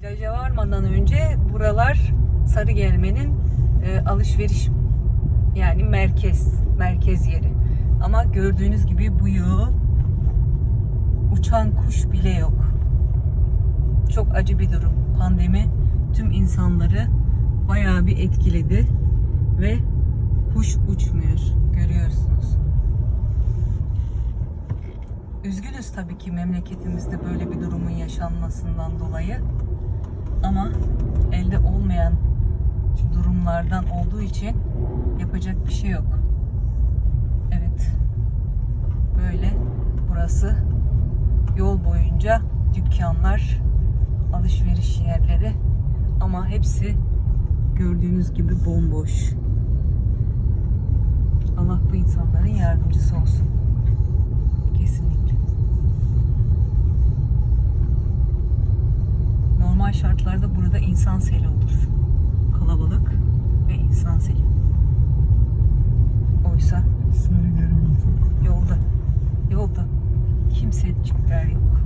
Plaja varmadan önce buralar Sarıgelme'nin e, alışveriş yani merkez merkez yeri. Ama gördüğünüz gibi bu yıl uçan kuş bile yok. Çok acı bir durum. Pandemi tüm insanları bayağı bir etkiledi ve kuş uçmuyor. Görüyorsunuz. Üzgünüz tabii ki memleketimizde böyle bir durumun yaşanmasından dolayı. Ama elde olmayan durumlardan olduğu için yapacak bir şey yok. Evet. Böyle burası yol boyunca dükkanlar, alışveriş yerleri ama hepsi gördüğünüz gibi bomboş. Allah bu insanların yardımcısı olsun. Normal şartlarda burada insan seli olur. Kalabalık ve insan seli. Oysa yolda, yolda kimsecikler yok.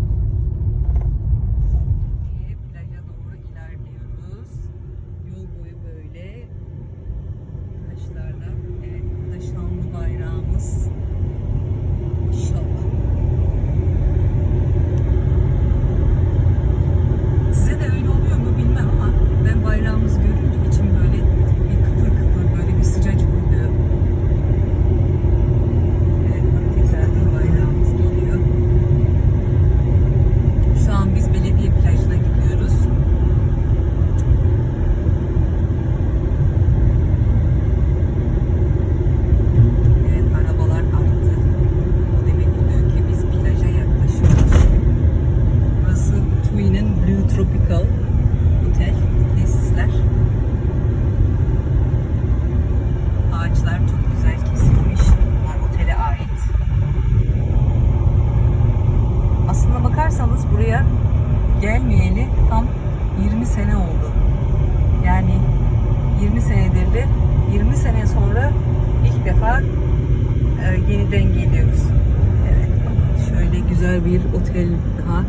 Güzel bir otel daha.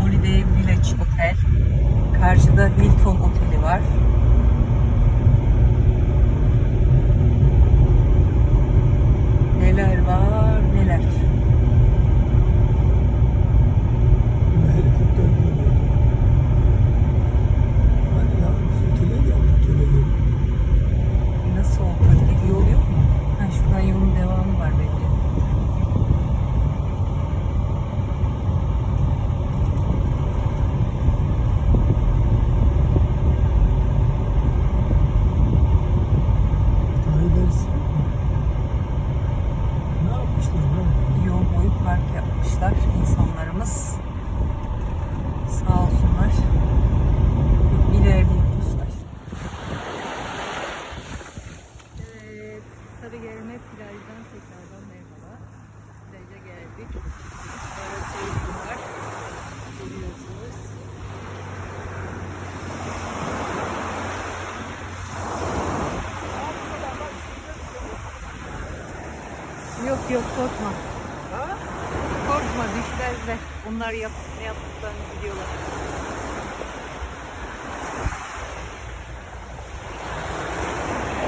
Holiday Village Otel. Karşıda Hilton Oteli var. Neler var neler. Helikopter geliyor. Hani ya tünel yaptı tüneli. Nasıl oldu? Öyle bir yol yok mu? Ha şuradan yolun devamı var belki. Daha ilerisi. Ne yapmışlar lan? Yol boyu park yapmışlar insanlarımız. Sağ olsunlar. İlerliyoruzlar. Evet, Sarıgerme plajdan tekrardan merhaba. Plaja geldik. Böyle sevgi var. Görüyorsunuz. Yok yok korkma. Korkma düşlerler. Onlar yap, ne yaptıklarını biliyorlar.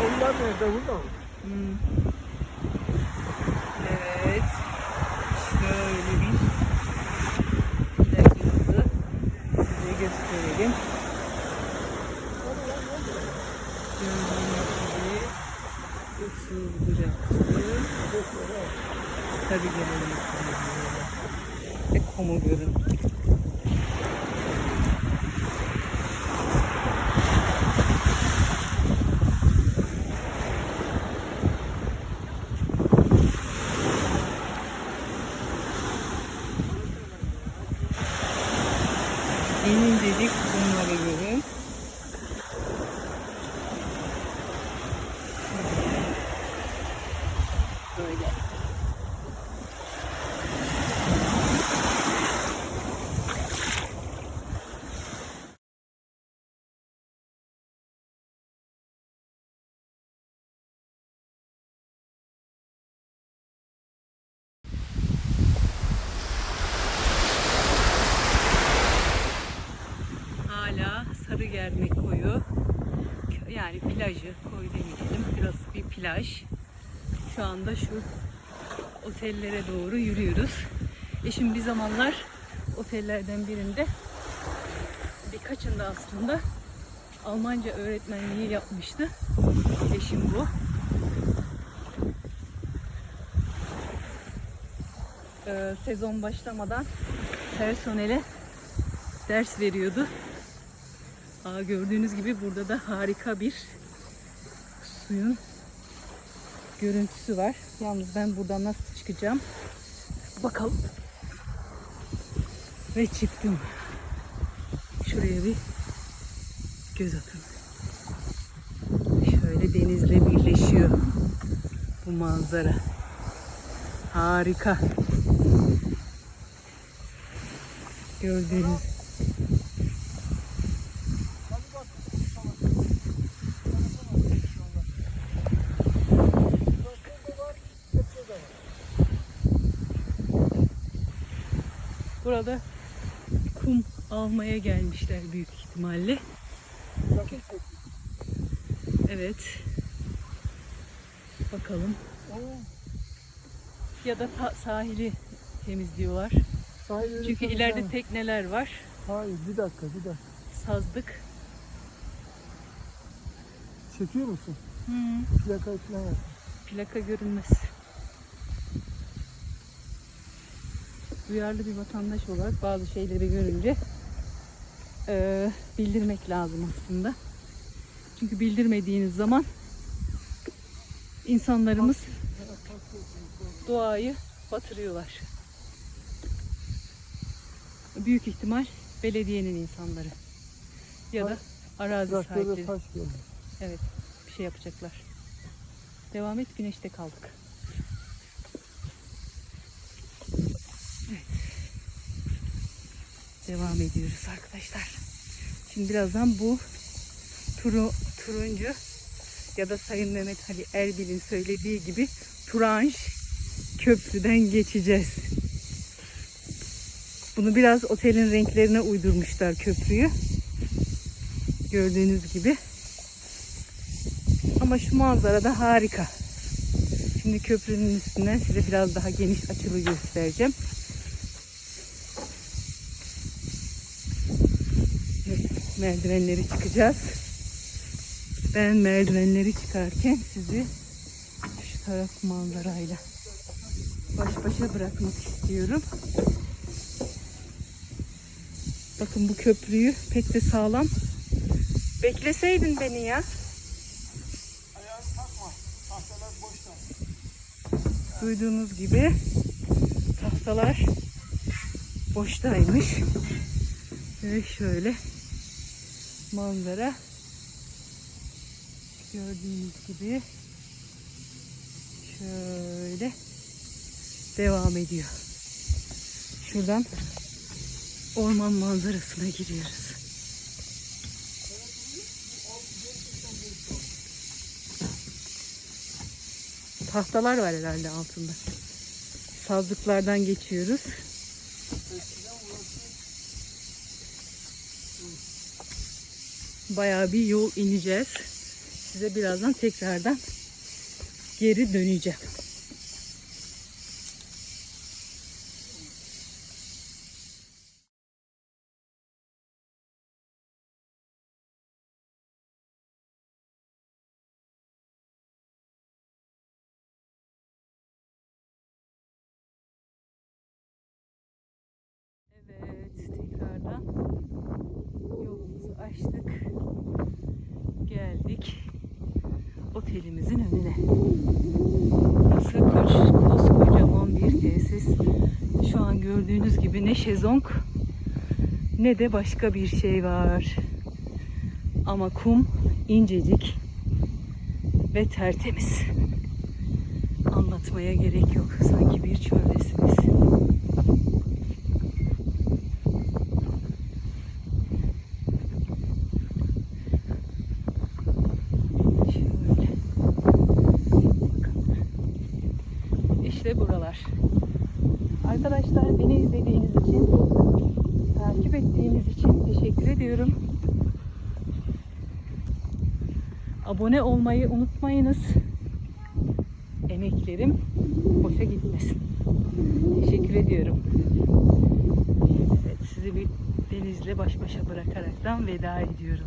Onlar nerede burada mı? Hmm. Serme koyu. Yani plajı, koy demeyelim. Biraz bir plaj. Şu anda şu otellere doğru yürüyoruz. Eşim bir zamanlar otellerden birinde birkaçında aslında Almanca öğretmenliği yapmıştı. Eşim bu. Ee, sezon başlamadan personele ders veriyordu. Aa, gördüğünüz gibi burada da harika bir suyun görüntüsü var. Yalnız ben buradan nasıl çıkacağım? Bakalım. Ve çıktım. Şuraya bir göz atın. Şöyle denizle birleşiyor bu manzara. Harika. Gördüğünüz Burada kum almaya gelmişler büyük ihtimalle. Evet. Bakalım. Ya da sahili temizliyorlar. Sahilleri Çünkü ileride tekneler var. Hayır bir dakika bir dakika. Sazlık. Çekiyor musun? Hmm, Plakayı falan yap. plaka görünmez. Duyarlı bir vatandaş olarak bazı şeyleri görünce eee, bildirmek lazım aslında. Çünkü bildirmediğiniz zaman insanlarımız doğayı batırıyorlar. Büyük ihtimal belediyenin insanları ya da arazi sahipleri. Evet, bir şey yapacaklar. Devam et, güneşte kaldık. Devam ediyoruz arkadaşlar. Şimdi birazdan bu turu, turuncu ya da Sayın Mehmet Ali Erbil'in söylediği gibi Turanj köprüden geçeceğiz. Bunu biraz otelin renklerine uydurmuşlar köprüyü. Gördüğünüz gibi. Ama şu manzara da harika. Şimdi köprünün üstünden size biraz daha geniş açılı göstereceğim. Evet, merdivenleri çıkacağız. Ben merdivenleri çıkarken sizi şu taraf manzarayla baş başa bırakmak istiyorum. Bakın bu köprüyü pek de sağlam. Bekleseydin beni ya. Duyduğunuz gibi tahtalar boştaymış. Ve şöyle manzara gördüğünüz gibi şöyle devam ediyor. Şuradan orman manzarasına giriyoruz. Tahtalar var herhalde altında. Sazlıklardan geçiyoruz. Bayağı bir yol ineceğiz. Size birazdan tekrardan geri döneceğim. Evet, tekrardan otelimizin önüne. Burası koskocaman bir tesis. Şu an gördüğünüz gibi ne şezlong ne de başka bir şey var. Ama kum incecik ve tertemiz. Anlatmaya gerek yok. Sanki bir çöldesiniz. Şöyle. Bakın. İşte buralar. Arkadaşlar beni izlediğiniz için, takip ettiğiniz için teşekkür ediyorum. Abone olmayı unutmayınız. Emeklerim boşa gitmesin. Teşekkür ediyorum. Evet, sizi bir denizle baş başa bırakaraktan veda ediyorum.